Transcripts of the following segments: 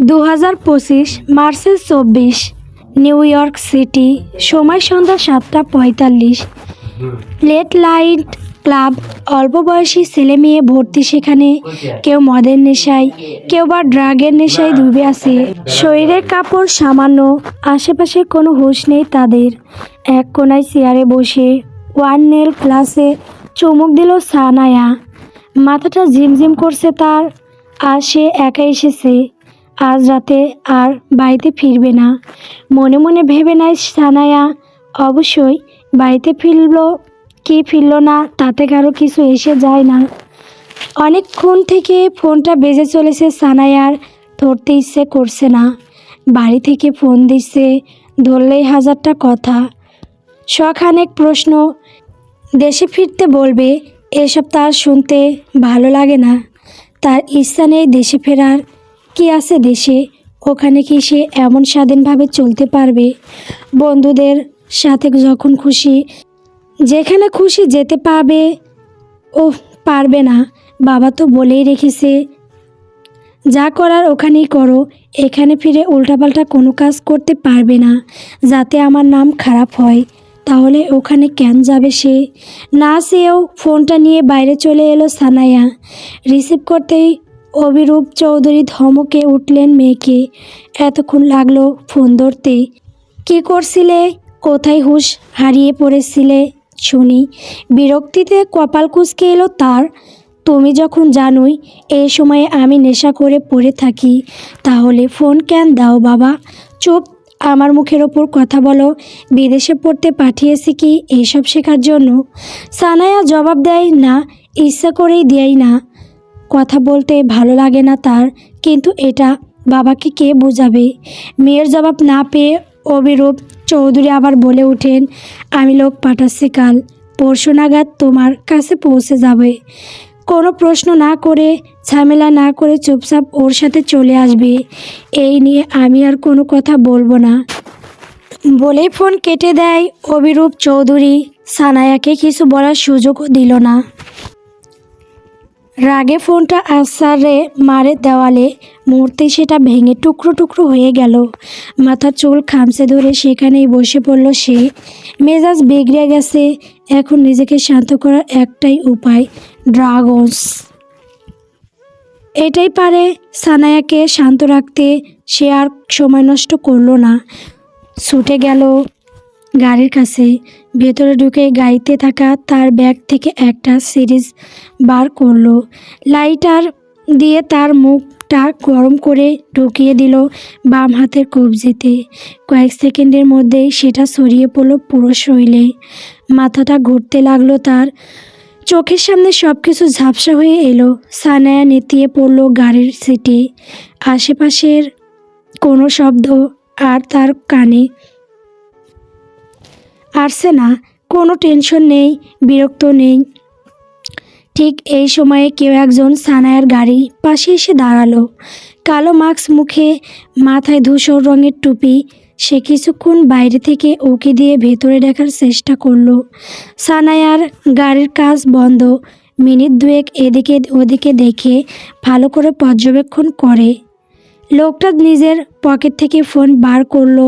দু হাজার পঁচিশ, মার্চের চব্বিশ, নিউ ইয়র্ক সিটি, সময় সন্ধ্যা সাতটা পঁয়তাল্লিশ। লেট লাইট ক্লাব, অল্প বয়সী ছেলে মেয়ে ভর্তি সেখানে কেউ মদের নেশায়, কেউ বা ড্রাগের নেশায় ডুবে আছে। শরীরের কাপড় সামান্য, আশেপাশে কোনো হুঁশ নেই তাদের। এক কোনায় চেয়ারে বসে, ওয়ান নেল ক্লাসে চুমুক দিল সানায়া। মাথাটা ঝিমঝিম করছে তার, আর সে একা এসেছে। আজ রাতে আর বাড়িতে ফিরবে না। মনে মনে ভেবে নেয় সানায়া, অবশ্যই বাড়িতে ফিরল, কি ফিরল না, তাতে কারও কিছু এসে যায় না। অনেকক্ষণ থেকে ফোনটা বেজে চলেছে সানায়ার, ধরতে ইচ্ছে করছে না। বাড়ি থেকে ফোন দিচ্ছে, ধরলেই হাজারটা কথা। শখানেক প্রশ্ন, দেশে ফিরতে বলবে, এসব তার শুনতে ভালো লাগে না। তার ইচ্ছা নেই দেশে ফেরার। কি আছে দেশে? ওখানে কি সে এমন স্বাধীনভাবে চলতে পারবে? বন্ধুদের সাথে যখন খুশি, যেখানে খুশি যেতে পারবে ও পারবে না। বাবা তো বলেই রেখেছে। যা করার ওখানেই করো। এখানে ফিরে উল্টাপাল্টা কোনো কাজ করতে পারবে না। যাতে আমার নাম খারাপ হয়। তাহলে ওখানে কেন যাবে সে? না সেও ফোনটা নিয়ে বাইরে চলে এলো সানায়া রিসিভ করতেই অভিরূপ চৌধুরী ধমকে উঠলেন মেয়েকে। এতক্ষণ লাগল ফোন ধরতে। কী করছিলে? কোথায় হুঁশ হারিয়ে পড়েছিলে? শুনি। বিরক্তিতে কপাল কুঁচকে এলো তার। তুমি যখন জানোই এই সময়ে আমি নেশা করে পড়ে থাকি, তাহলে ফোন কেন দাও বাবা? চুপ, আমার মুখের ওপর কথা বলো। বিদেশে পড়তে পাঠিয়েছি কি এইসব শেখার জন্য? সানায়া জবাব দেয়, না, ইচ্ছা করেই দেয় না। কথা বলতে ভালো লাগে না তার, কিন্তু এটা বাবাকে কে বোঝাবে? মেয়ের জবাব না পেয়ে অবিরূপ চৌধুরী আবার বলে ওঠেন, আমি লোক পাঠাচ্ছি কাল, পরশু নাগাদ তোমার কাছে পৌঁছে যাবে। কোনো প্রশ্ন না করে, ঝামেলা না করে চুপচাপ ওর সাথে চলে আসবে। এই নিয়ে আমি আর কোনো কথা বলব না। বলেই ফোন কেটে দেয় অবিরূপ চৌধুরী। সানায়াকে কিছু বলার সুযোগও দিল না। রাগে ফোনটা আসারে মারে দেওয়ালে মুহূর্তে সেটা ভেঙে টুকরো টুকরো হয়ে গেল। মাথার চুল খামচে ধরে সেখানেই বসে পড়ল সে। মেজাজ বিগড়ে গেছে, এখন নিজেকে শান্ত করার একটাই উপায়, ড্রাগনস। এটাই পারে সানায়াকে শান্ত রাখতে, সে আর সময় নষ্ট করল না। ছুটে গেল। গাড়ির কাছে ভেতরে ঢুকে গাড়িতে থাকা তার ব্যাগ থেকে একটা সিরিজ বার করল। লাইটার দিয়ে তার মুখটা গরম করে ঢুকিয়ে দিল বাম হাতের কবজিতে। কয়েক সেকেন্ডের মধ্যেই সেটা ছড়িয়ে পড়ল পুরো শরীরে। মাথাটা ঘুরতে লাগল তার। চোখের সামনে সব কিছু ঝাপসা হয়ে এলো। সানায়া নেতিয়ে পড়ল গাড়ির সিটে। আশেপাশের কোনো শব্দ আর তার কানে আসছে না, কোনো টেনশন নেই, বিরক্ত নেই। ঠিক এই সময়ে কেউ একজন সানায়ার গাড়ি পাশে এসে দাঁড়াল। কালো মাস্ক মুখে মাথায় ধূসর রঙের টুপি, সে কিছুক্ষণ বাইরে থেকে ওকে দিয়ে ভেতরে দেখার চেষ্টা করল। সানায়ার গাড়ির কাজ বন্ধ, মিনিট দুয়েক এদিকে ওদিকে দেখে ভালো করে পর্যবেক্ষণ করে। লোকটা নিজের পকেট থেকে ফোন বার করল,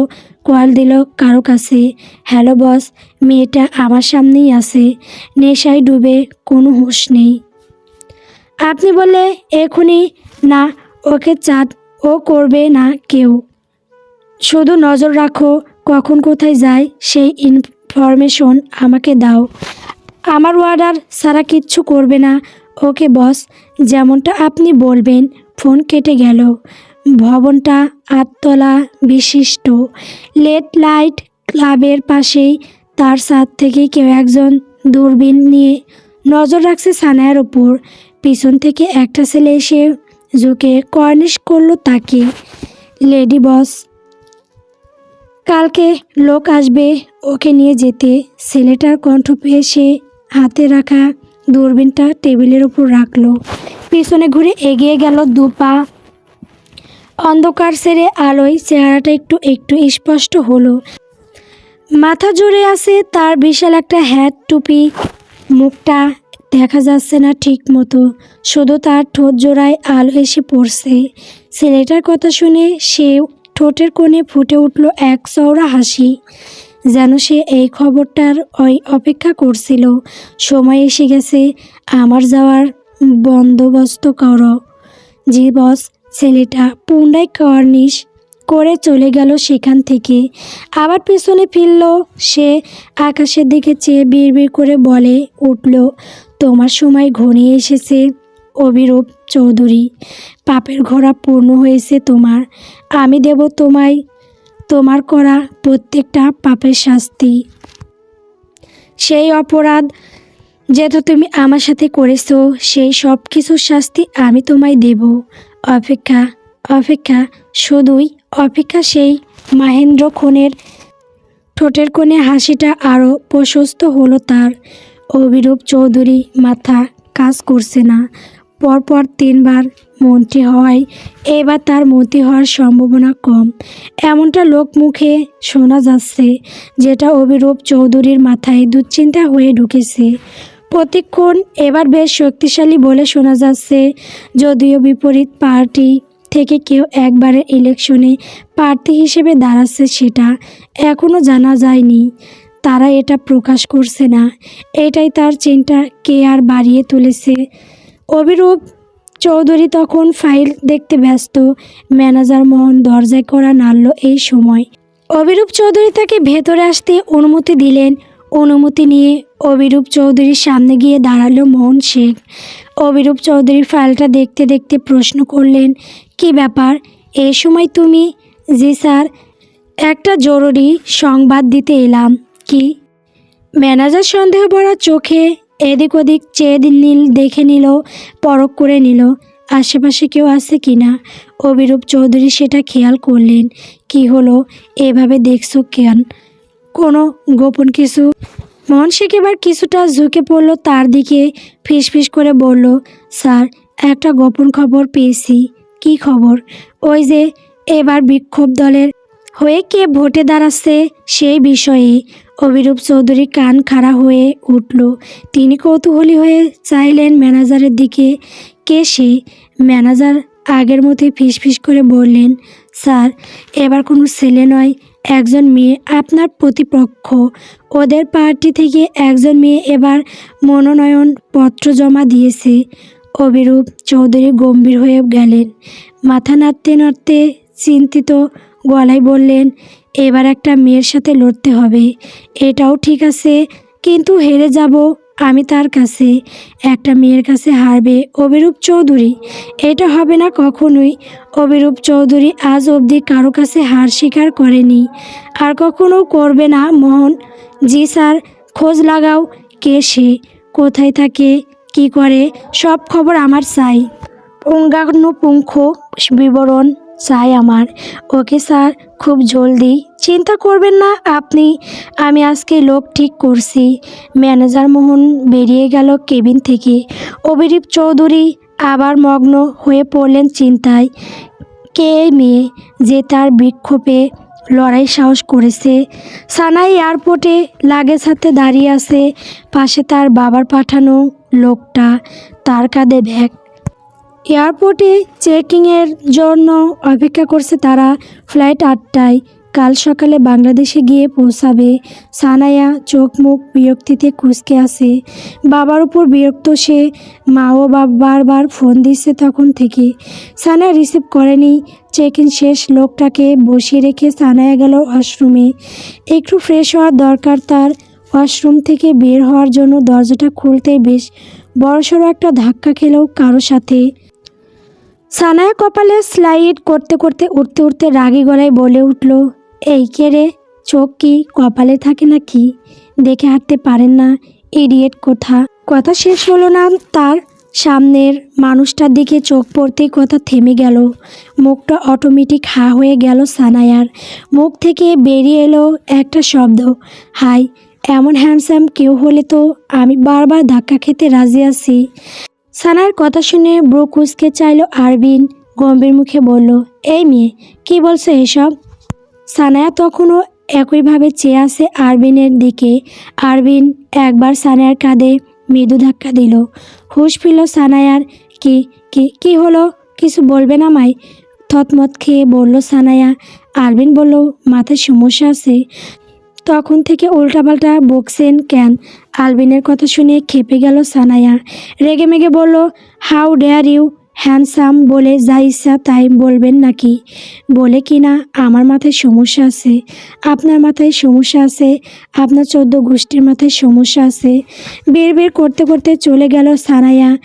কল দিল, কারও কাছে? হ্যালো, বস, মেয়েটা আমার সামনেই আছে। নেশায় ডুবে কোনো হুঁশ নেই। আপনি বললে এখনই না, ওকে চাট ও করবে না কেউ। শুধু নজর রাখো কখন কোথায় যায়, সেই ইনফরমেশন আমাকে দাও। আমার অর্ডার সারা কিচ্ছু করবে না। ওকে বস, যেমনটা আপনি বলবেন, ফোন কেটে গেল। ভবনটা আটতলা বিশিষ্ট। লেট লাইট ক্লাবের পাশেই তার ছাদ থেকে কেউ একজন দূরবীন নিয়ে নজর রাখছে সানায়ার ওপর পিছন থেকে একটা ছেলে এসে ঝুঁকে কর্নিশ করল তাকে। লেডি বস, কালকে লোক আসবে ওকে নিয়ে যেতে। ছেলেটার কণ্ঠ পেয়ে সে হাতে রাখা দূরবীনটা টেবিলের উপর রাখল। পিছনে ঘুরে এগিয়ে গেল দুপা অন্ধকার সেরে আলোয় চেহারাটা একটু একটু স্পষ্ট হলো। মাথা জুড়ে আছে তার বিশাল একটা হ্যাট টুপি। মুখটা দেখা যাচ্ছে না ঠিক মতো। শুধু তার ঠোঁট জোড়ায় আলো এসে পড়ছে। ছেলেটার কথা শুনে সে ঠোঁটের কোণে ফুটে উঠল এক চওড়া হাসি। যেন সে এই খবরটার ওই অপেক্ষা করছিল। সময় এসে গেছে, আমার যাওয়ার বন্দোবস্ত করো। জি, বস। ছেলেটা পুনরায় কর্নিশ করে চলে গেল সেখান থেকে। আবার পেছনে ফিরল সে আকাশের দিকে চেয়ে বিড় বিড় করে বলে উঠল, তোমার সময় ঘনিয়ে এসেছে অবিরূপ চৌধুরী। পাপের ঘোড়া পূর্ণ হয়েছে তোমার। আমি দেব তোমায়, তোমার করা প্রত্যেকটা পাপের শাস্তি। সেই অপরাধ যেহেতু তুমি আমার সাথে করেছ, সেই সব কিছুর শাস্তি আমি তোমায় দেব। অপেক্ষা অপেক্ষা, শুধুই অপেক্ষা সেই মাহেন্দ্র খুনের ঠোঁটের কোণে হাসিটা আরও প্রশস্ত হলো তার। অভিরূপ চৌধুরী মাথা কাজ করছে না। পরপর তিনবার মন্ত্রী হওয়ায় এবার তার মন্ত্রী হওয়ার সম্ভাবনা কম। এমনটা লোক মুখে শোনা যাচ্ছে, যেটা অভিরূপ চৌধুরীর মাথায় দুশ্চিন্তা হয়ে ঢুকেছে। প্রতিক্ষণ এবার বেশ শক্তিশালী বলে শোনা যাচ্ছে। যদিও বিপরীত পার্টি থেকে কেউ একবারের ইলেকশনে প্রার্থী হিসেবে দাঁড়াচ্ছে সেটা এখনও জানা যায়নি। তারা এটা প্রকাশ করছে না। এটাই তার চিন্তা, কে আর বাড়িয়ে তুলেছে। অভিরূপ চৌধুরী তখন ফাইল দেখতে ব্যস্ত। ম্যানেজার মোহন দরজায় করা নাড়ল এই সময়। অভিরূপ চৌধুরী তাকে ভেতরে আসতে অনুমতি দিলেন। অনুমতি নিয়ে অবিরূপ চৌধুরীর সামনে গিয়ে দাঁড়াল মোহন শেখ। অবিরূপ চৌধুরী ফাইলটা দেখতে দেখতে প্রশ্ন করলেন, কি ব্যাপার? এ সময় তুমি? জি স্যার, একটা জরুরি সংবাদ দিতে এলাম। কি? ম্যানেজার সন্দেহ ভরা চোখে এদিক ওদিক চেয়ে নীল দেখে নিল, পরখ করে নিল, আশেপাশে কেউ আছে কি না? অবিরূপ চৌধুরী সেটা খেয়াল করলেন। কি হলো? এভাবে দেখছ কেন? কোনো গোপন কিছু? মন শেখ এবার কিছুটা ঝুঁকে পড়ল তার দিকে, ফিসফিস করে বলল, স্যার, একটা গোপন খবর পেয়েছি। কি খবর? ওই যে, এবার বিক্ষোভ দলের হয়ে কে ভোটে দাঁড়াচ্ছে সেই বিষয়ে। অভিরূপ চৌধুরী কান খাড়া হয়ে উঠল। তিনি কৌতূহলী হয়ে চাইলেন ম্যানেজারের দিকে। কে সে? ম্যানেজার আগের মতোই ফিসফিস করে বললেন, স্যার, এবার কোনো ছেলে নয় একজন মেয়ে আপনার প্রতিপক্ষ। ওদের পার্টি থেকে একজন মেয়ে এবার মনোনয়ন পত্র জমা দিয়েছে। অভিরূপ চৌধুরী গম্ভীর হয়ে গেলেন। মাথা নাড়তে নাড়তে চিন্তিত গলায় বললেন, এবার একটা মেয়ের সাথে লড়তে হবে। এটাও ঠিক আছে, কিন্তু হেরে যাব আমি তার কাছে, একটা মেয়ের কাছে হারবে অবিরূপ চৌধুরী। এটা হবে না কখনোই। অবিরূপ চৌধুরী আজ অবধি কারও কাছে হার স্বীকার করেনি। আর কখনো করবে না মোহন জি স্যার, খোঁজ লাগাও কে সে, কোথায় থাকে, কি করে, সব খবর আমার চাই। পুঙ্খানুপুঙ্খ বিবরণ। চাই আমার। ওকে স্যার, খুব জলদি। চিন্তা করবেন না আপনি। আমি আজকে লোক ঠিক করছি। ম্যানেজার মোহন বেরিয়ে গেল কেবিন থেকে। অভিরূপ চৌধুরী আবার মগ্ন হয়ে পড়লেন চিন্তায়। কে মেয়ে যে তার বিক্ষোভে লড়াই সাহস করেছে? সানাই এয়ারপোর্টে লাগেজ হাতে দাঁড়িয়ে আছে। পাশে তার বাবার পাঠানো লোকটা। তার কাঁধে ব্যাগ এয়ারপোর্টে চেকিংয়ের জন্য অপেক্ষা করছে তারা। ফ্লাইট আটটায় কাল সকালে বাংলাদেশে গিয়ে পৌঁছাবে। সানায়া চোখ মুখ বিরক্তিতে কুচকে আসে বাবার উপর বিরক্ত সে মা ও বাবা বারবার ফোন দিচ্ছে তখন থেকে। সানায়া রিসিভ করেনি। চেক ইন শেষ, লোকটাকে বসিয়ে রেখে সানায়া গেল ওয়াশরুমে। একটু ফ্রেশ হওয়ার দরকার তার। ওয়াশরুম থেকে বের হওয়ার জন্য দরজাটা খুলতেই বেশ বড়সড় একটা ধাক্কা খেলেও কারও সাথে। সানায়া কপালে স্লাইড করতে করতে উঠতে উঠতে রাগী গলায় বলে উঠল, এই কে রে? চোখ কি কপালে থাকে না কি দেখে হাঁটতে পারেন না, ইডিয়েট কোথা? কথা শেষ হলো না, তার সামনের মানুষটার দিকে চোখ পড়তেই কথা থেমে গেল। মুখটা অটোমেটিক হা হয়ে গেল সানায়ার মুখ থেকে বেরিয়ে এলো একটা শব্দ, হাই, এমন হ্যান্ডসাম কেউ হলে তো আমি বারবার ধাক্কা খেতে রাজি আছি। সানার কথা শুনে ব্রো কুচকে চাইল আরবিন। গম্ভীর মুখে বলল, এই মেয়ে, কি বলছো এসব? সানায়া তখনও একইভাবে চেয়ে আছে আরবিনের দিকে। আরবিন একবার সানায়ার কাঁধে মৃদু ধাক্কা দিল। হুশ ফিরল সানায়ার কি কি কি হলো? কিছু বলবে না মাই থতমত খেয়ে বলল সানায়া। আরবিন বলল, মাথায় সমস্যা আছে। তখন থেকে উল্টাপাল্টা বকছেন কেন? আলবিনের কথা শুনে খেপে গেল সানায়া। রেগে মেগে বলল হাউ ডেয়ার ইউ হ্যান্ডসাম বলে যা ইচ্ছা তাই বলবেন নাকি? বলে কি না, আমার মাথায় সমস্যা আছে। আপনার মাথায় সমস্যা আছে, আপনার চোদ্দ গোষ্ঠীর মাথায় সমস্যা আছে। বের বের করতে করতে চলে গেল সানায়া।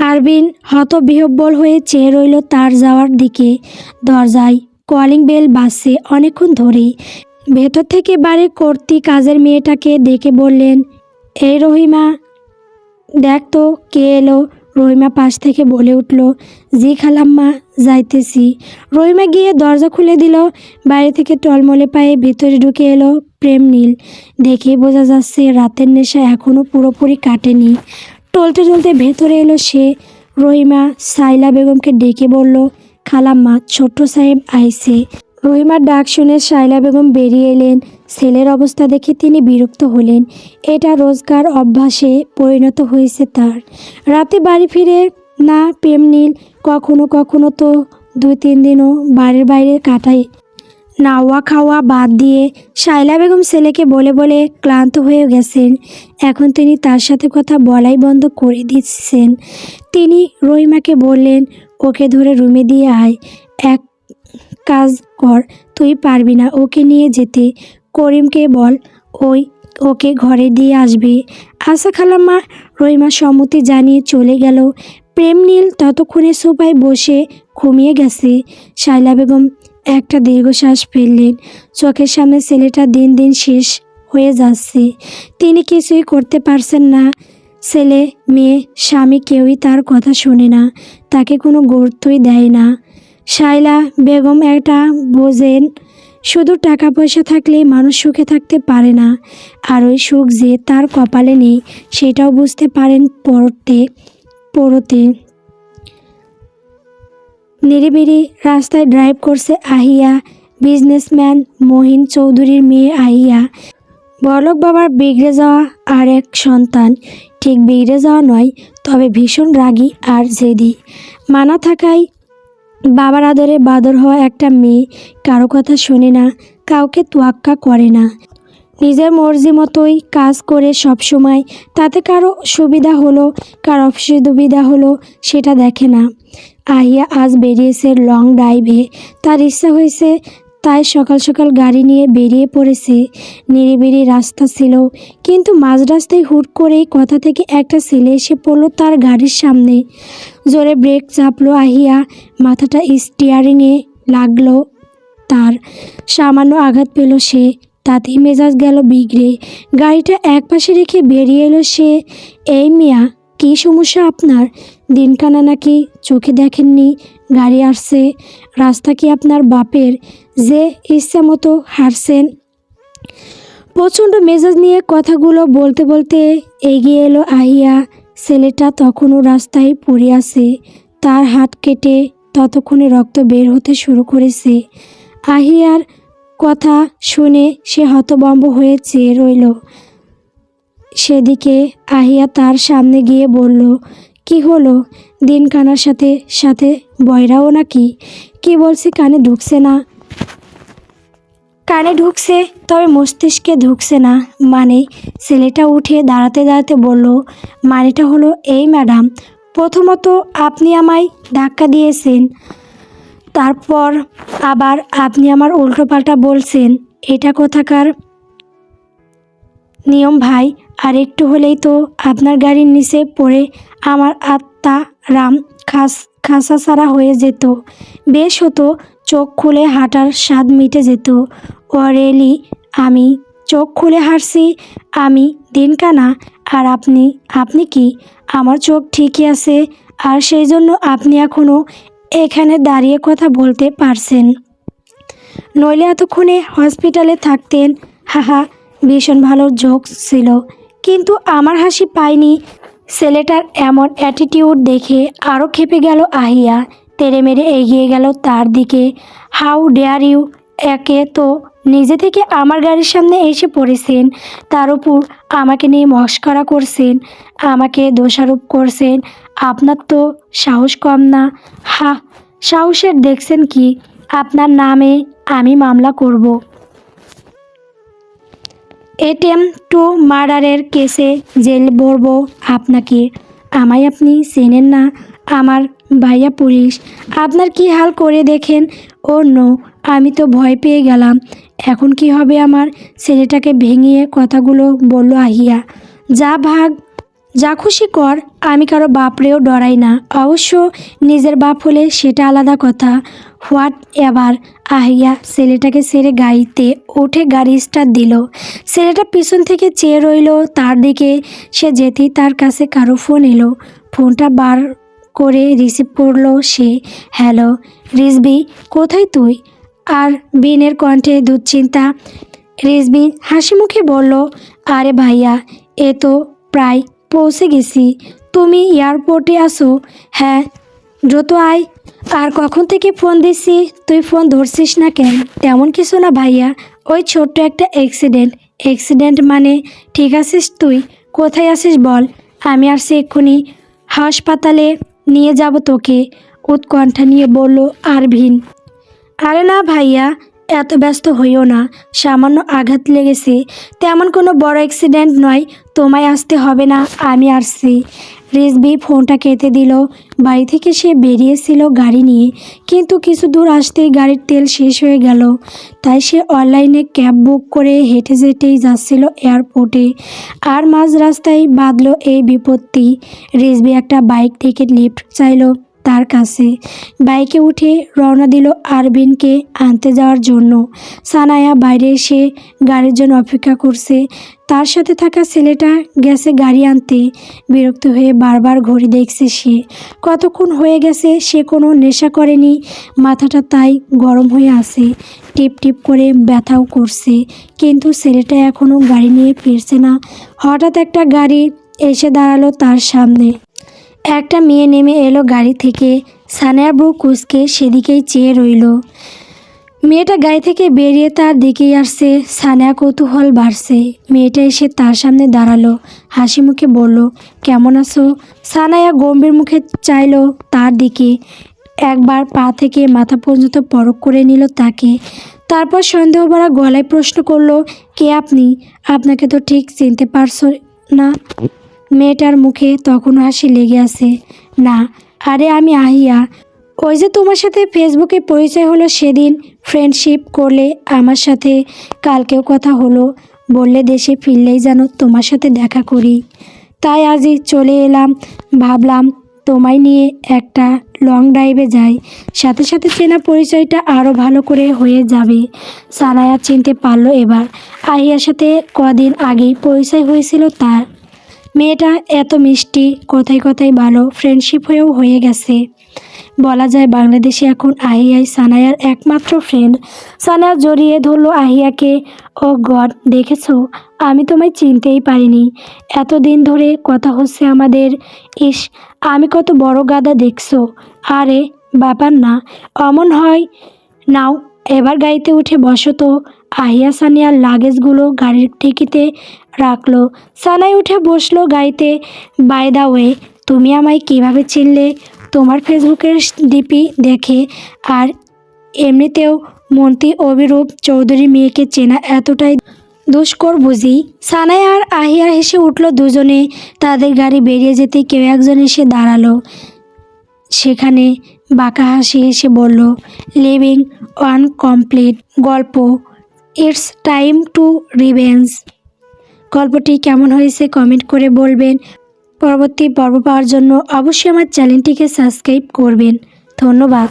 আরবিন হতবিহব্বল হয়ে চেয়ে রইল তার যাওয়ার দিকে। দরজায় কলিং বেল বাসে অনেকক্ষণ ধরেই। ভেতর থেকে বাড়ির কর্তি কাজের মেয়েটাকে ডেকে বললেন, এই রহিমা। দেখ তো, কে এলো? রহিমা পাশ থেকে বলে উঠল, জি খালাম্মা, যাইতেছি। রহিমা গিয়ে দরজা খুলে দিল বাইরে থেকে টলমলে পায়ে ভেতরে ঢুকে এলো প্রেম নীল। দেখেই বোঝা যাচ্ছে রাতের নেশা এখনও পুরোপুরি কাটেনি। টলতে টলতে ভেতরে এলো সে। রহিমা সাইলা বেগমকে ডেকে বলল, খালাম্মা, ছোট্ট সাহেব আইসে রহিমার ডাক শুনে সাইলা বেগম বেরিয়ে এলেন। ছেলের অবস্থা দেখে তিনি বিরক্ত হলেন। এটা রোজগার অভ্যাসে পরিণত হয়েছে তার। রাতে বাড়ি ফিরে না প্রেম নীল কখনো কখনো তো দুই তিন দিনও বাড়ির বাইরে কাটায়। নাওয়া খাওয়া বাদ দিয়ে শাইলা বেগম ছেলেকে বলে বলে ক্লান্ত হয়ে গেছেন। এখন তিনি তার সাথে কথা বলাই বন্ধ করে দিচ্ছেন। তিনি রহিমাকে বললেন, ওকে ধরে রুমে দিয়ে আয়। এক কাজ কর, তুই পারবি না ওকে নিয়ে যেতে। করিমকে বল, ওই ওকে ঘরে দিয়ে আসবে। আশা খালাম্মা রহিমা সম্মতি জানিয়ে চলে গেল। প্রেম নীল ততক্ষণে সোফায় বসে ঘুমিয়ে গেছে। শাইলা বেগম একটা দীর্ঘশ্বাস ফেললেন। চোখের সামনে ছেলেটা দিন দিন শেষ হয়ে যাচ্ছে। তিনি কিছুই করতে পারছেন না। ছেলে, মেয়ে, স্বামী কেউই তার কথা শোনে না। তাকে কোনো গুরুত্বই দেয় না। শাইলা বেগম একটা বোঝেন, শুধু টাকা পয়সা থাকলে মানুষ সুখে থাকতে পারে না। আর ওই সুখ যে তার কপালে নেই, সেটাও বুঝতে পারেন পড়তে পড়তে নিরিবিরি রাস্তায় ড্রাইভ করছে আহিয়া বিজনেসম্যান মহিন চৌধুরীর মেয়ে আহিয়া। বড়লোক বাবার বিগড়ে যাওয়া আর এক সন্তান, ঠিক বিগড়ে যাওয়া নয়, তবে ভীষণ রাগী আর জেদি। মানা থাকায় বাবার আদরে বাদর হওয়া একটা মেয়ে কারও কথা শোনে না, কাউকে তোয়াক্কা করে না। নিজের মর্জি মতোই কাজ করে সব সময়, তাতে কারও সুবিধা হলো, কার অসুবিধা হলো সেটা দেখে না। আহিয়া আজ বেরিয়েছে লং ড্রাইভে তার ইচ্ছা হয়েছে তাই সকাল সকাল গাড়ি নিয়ে বেরিয়ে পড়েছে। নিরিবিরি রাস্তা ছিল। কিন্তু মাঝ রাস্তায় হুট করেই কথা থেকে একটা ছেলে এসে পড়ল তার গাড়ির সামনে। জোরে ব্রেক চাপলো আহিয়া। মাথাটা স্টিয়ারিংয়ে লাগল তার। সামান্য আঘাত পেল সে। তাতেই মেজাজ গেল বিগড়ে। গাড়িটা এক পাশে রেখে বেরিয়ে এলো সে। এই মিয়া, কী সমস্যা আপনার? দিনকানা নাকি চোখে দেখেননি? গাড়ি আসছে। রাস্তা কি আপনার বাপের? যে ইচ্ছা মতো হারছেন। প্রচণ্ড মেজাজ নিয়ে কথাগুলো বলতে বলতে এগিয়ে এলো আহিয়া। ছেলেটা তখনও রাস্তায় পড়ে আছে। তার হাত কেটে ততক্ষণে রক্ত বের হতে শুরু করেছে। আহিয়ার কথা শুনে সে হতবম্ব হয়ে চেয়ে রইল। সেদিকে আহিয়া তার সামনে গিয়ে বলল, কি হলো? দিনকানার সাথে সাথে বয়রাও নাকি? কি বলছি কানে ঢুকছে না? কানে ঢুকছে, তবে মস্তিষ্কে ঢুকছে না। মানে ছেলেটা উঠে দাঁড়াতে দাঁড়াতে বলল, মানেটা হলো এই, ম্যাডাম, প্রথমত আপনি আমায় ধাক্কা দিয়েছেন, তারপর আবার আপনি আমার উল্টোপাল্টা বলছেন, এটা কোথাকার নিয়ম ভাই, আর একটু হলেই তো আপনার গাড়ির নিচে পড়ে আমার আত্মা রাম খাস খাসা সারা হয়ে যেত। বেশ হতো চোখ খুলে হাঁটার স্বাদ মিটে যেত। ওরেলি আমি চোখ খুলে হাঁটছি, আমি দিনকানা, আর আপনি আপনি কি? আমার চোখ ঠিকই আছে, আর সেই জন্য আপনি এখনও এখানে দাঁড়িয়ে কথা বলতে পারছেন। নইলে এতক্ষণে হসপিটালে থাকতেন। হাহা, ভীষণ ভালো জোক ছিল। কিন্তু আমার হাসি পায়নি ছেলেটার এমন অ্যাটিটিউড দেখে আরও খেপে গেল আহিয়া। তেরে মেরে এগিয়ে গেল তার দিকে। হাউ ডেয়ার ইউ একে তো নিজে থেকে আমার গাড়ির সামনে এসে পড়েছেন। তার উপর আমাকে নিয়ে মস্করা করছেন। আমাকে দোষারোপ করছেন। আপনার তো সাহস কম না। হা, সাহসের দেখছেন কি? আপনার নামে আমি মামলা করব। এটিএম টু মার্ডারের কেসে জেল ভরব আপনাকে। আমায় আপনি চেনেন না, আমার ভাইয়া পুলিশ। আপনার কি হাল করে দেখেন? ও নো, আমি তো ভয় পেয়ে গেলাম। এখন কি হবে আমার? ছেলেটাকে ভেঙিয়ে কথাগুলো বলল আহিয়া। যা ভাগ যা খুশি কর, আমি কারও বাপরেও ডরাই না। অবশ্য নিজের বাপ হলে সেটা আলাদা কথা। হোয়াট এবার আহিয়া ছেলেটাকে ছেড়ে গাড়িতে উঠে গাড়ি স্টার্ট দিল। ছেলেটা পিছন থেকে চেয়ে রইল, তার দিকে সে যেতেই তার কাছে কারও ফোন এলো। ফোনটা বার করে রিসিভ করল সে। হ্যালো রিজবি কোথায় তুই? আর বিনের কণ্ঠে দুশ্চিন্তা। রিজবি হাসি মুখে বলল, আরে ভাইয়া, এ তো প্রায় পৌঁছে গেছি। তুমি এয়ারপোর্টে আসো হ্যাঁ। দ্রুত আয় আর কখন থেকে ফোন দিচ্ছি? তুই ফোন ধরছিস না কেন? তেমন কিছু না ভাইয়া। ওই ছোট্ট একটা অ্যাক্সিডেন্ট অ্যাক্সিডেন্ট মানে ঠিক আছিস তুই? কোথায় আছিস বল? আমি আর সে এক্ষুনি। হাসপাতালে নিয়ে যাব তোকে, উৎকণ্ঠা নিয়ে বলল, আরভিন। আরে না ভাইয়া এত ব্যস্ত হইও না, সামান্য আঘাত লেগেছে। তেমন কোনো বড় অ্যাক্সিডেন্ট নয়, তোমায় আসতে হবে না, আমি আসছি। রিজবি ফোনটা কেটে দিল। বাড়ি থেকে সে বেরিয়েছিল গাড়ি নিয়ে, কিন্তু কিছু দূর আসতেই গাড়ির তেল শেষ হয়ে গেল। তাই সে অনলাইনে ক্যাব বুক করে হেঁটে যেতেই যাচ্ছিল এয়ারপোর্টে। আর মাঝ রাস্তায় বাঁধল এই বিপত্তি। রিজবি একটা বাইক থেকে লিফট চাইলো। তার কাছে। বাইকে উঠে রওনা দিল আরবিনকে আনতে যাওয়ার জন্য। সানায়া বাইরে এসে গাড়ির জন্য অপেক্ষা করছে। তার সাথে থাকা ছেলেটা গেছে গাড়ি আনতে। বিরক্ত হয়ে বারবার ঘড়ি দেখছে সে। কতক্ষণ হয়ে গেছে সে কোনো নেশা করেনি। মাথাটা তাই গরম হয়ে আছে। টিপ টিপ করে ব্যথাও করছে। কিন্তু ছেলেটা এখনও গাড়ি নিয়ে ফিরছে না। হঠাৎ একটা গাড়ি এসে দাঁড়াল তার সামনে। একটা মেয়ে নেমে এলো গাড়ি থেকে। সানায়া ব্রু কুচকে সেদিকেই চেয়ে রইল। মেয়েটা গাড়ি থেকে বেরিয়ে তার দিকেই আসছে। সানায়া কৌতূহল বাড়ছে। মেয়েটা এসে তার সামনে দাঁড়াল। হাসি মুখে বলল, কেমন আছো? সানায়া গম্ভীর মুখে চাইলো তার দিকে। একবার পা থেকে মাথা পর্যন্ত পরক করে নিল তাকে। তারপর সন্দেহ ভরা গলায় প্রশ্ন করল, কে আপনি? আপনাকে তো ঠিক চিনতে পারছ না। মেয়েটার মুখে তখনও হাসি লেগে আছে। না, আরে আমি আহিয়া। ওই যে তোমার সাথে ফেসবুকে পরিচয় হলো সেদিন ফ্রেন্ডশিপ করলে আমার সাথে কালকেও কথা হলো। বললে দেশে ফিরলেই যেন তোমার সাথে দেখা করি। তাই আজই চলে এলাম, ভাবলাম তোমায় নিয়ে একটা লং ড্রাইভে যাই। সাথে সাথে চেনা পরিচয়টা আরও ভালো করে হয়ে যাবে। সানায়া চিনতে পারল এবার। আহিয়ার সাথে কদিন আগেই পরিচয় হয়েছিল তার। মেয়েটা এত মিষ্টি, কথায় কথায় ভালো ফ্রেন্ডশিপ হয়েও হয়ে গেছে। বলা যায় বাংলাদেশে এখন আহিয়াই সানায়ার একমাত্র ফ্রেন্ড সানায়া জড়িয়ে ধরলো আহিয়াকে, ও গড, দেখেছ? আমি তোমায় চিনতেই পারিনি। এতদিন ধরে কথা হচ্ছে আমাদের। ইস, আমি কত বড় গাদা দেখছ? আরে, ব্যাপার না। অমন হয়। নাও, এবার গাড়িতে উঠে বসো তো। আহিয়া সানিয়ার লাগেজগুলো গাড়ির টিকিতে রাখল। সানাই উঠে বসল গাইতে বাই দা ওয়ে তুমি আমায় কীভাবে চিনলে? তোমার ফেসবুকের ডিপি দেখে। আর এমনিতেও মন্ত্রী অভিরূপ চৌধুরী মেয়েকে চেনা এতটাই দুষ্কর বুঝি। সানাই আর আহিয়া হেসে উঠল দুজনে। তাদের গাড়ি বেরিয়ে যেতে কেউ একজন এসে দাঁড়াল। সেখানে বাঁকা হাসি এসে বলল লিভিং ওয়ান কমপ্লিট গল্প। ইটস টাইম টু রিভেঞ্জ গল্পটি কেমন হয়েছে কমেন্ট করে বলবেন। পরবর্তী পর্ব পাওয়ার জন্য অবশ্যই আমার চ্যানেলটিকে সাবস্ক্রাইব করবেন। ধন্যবাদ।